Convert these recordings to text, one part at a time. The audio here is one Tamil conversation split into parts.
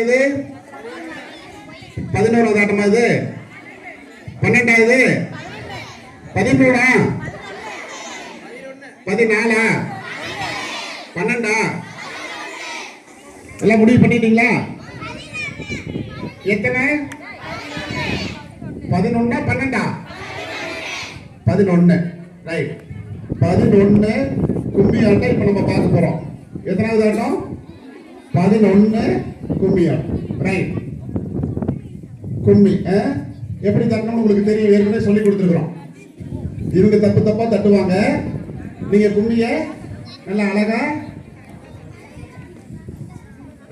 இது பதினோராவது ஆட்டமா இது? பன்னெண்டாவது பதிமூணா? பதினாலா? பன்னெண்டா? எல்லாம் முடிவு பண்ணிட்டீங்களா? எத்தனை? பதினொன்னா பன்னெண்டா? பதினொன்னு. ரைட் பதினொன்னு கும்மி ஆட்டம் இப்ப நம்ம பார்க்க போறோம். எத்தனாவது ஆட்டம்? பதினொன்னு கும்மியா? ரைட் கும்மி ஆ? எப்படி தட்டணும்னு உங்களுக்கு தெரியும். ஏற்கனவே சொல்லி கொடுத்துருக்குறோம். இவங்க தப்பு தப்பா தட்டுவாங்க. நீங்க கும்மிய நல்லா அழகா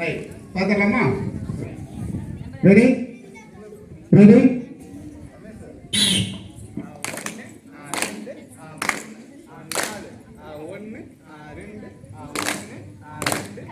ரைட் பார்த்துடலாமா? ரெடி ரெடி ஒன்று ரெண்டு ஒன்று ரெண்டு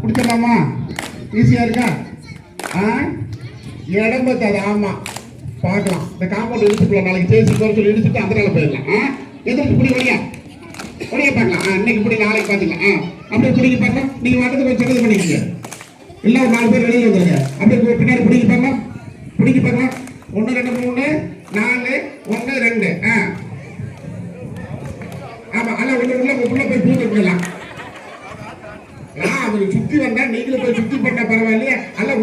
பிடிச்சிடலாமா ஈஸியா இருக்கா? ஆ? இடம் பத்தாது ஆமா. பார்க்கலாம். இந்த காம்பவுண்ட் இழுத்துக்கலாம் நாளைக்கு பேசி குறை சொல்லி இழுத்துட்டு அதனால போயிடலாம். ஆ? எதிர்த்து பிடி வழியா? வழியா பார்க்கலாம். ஆ இன்னைக்கு பிடி நாளைக்கு பார்த்துக்கலாம். ஆ அப்படியே பிடிக்க பார்க்கலாம். நீங்க வந்தது கொஞ்சம் சின்னது பண்ணிக்கங்க. இல்ல ஒரு நாலு பேர் வெளியே வந்துருங்க. அப்படியே பின்னாடி பிடிக்க பார்க்கலாம். பிடிக்க பார்க்கலாம். ஒன்று ரெண்டு மூணு நாலு உள்ள உள்ள போய் பூந்து விடலாம் சுத்தி வந்தா நீங்களும் போய் சுத்தி பண்ண பரவாயில்லையா. அல்ல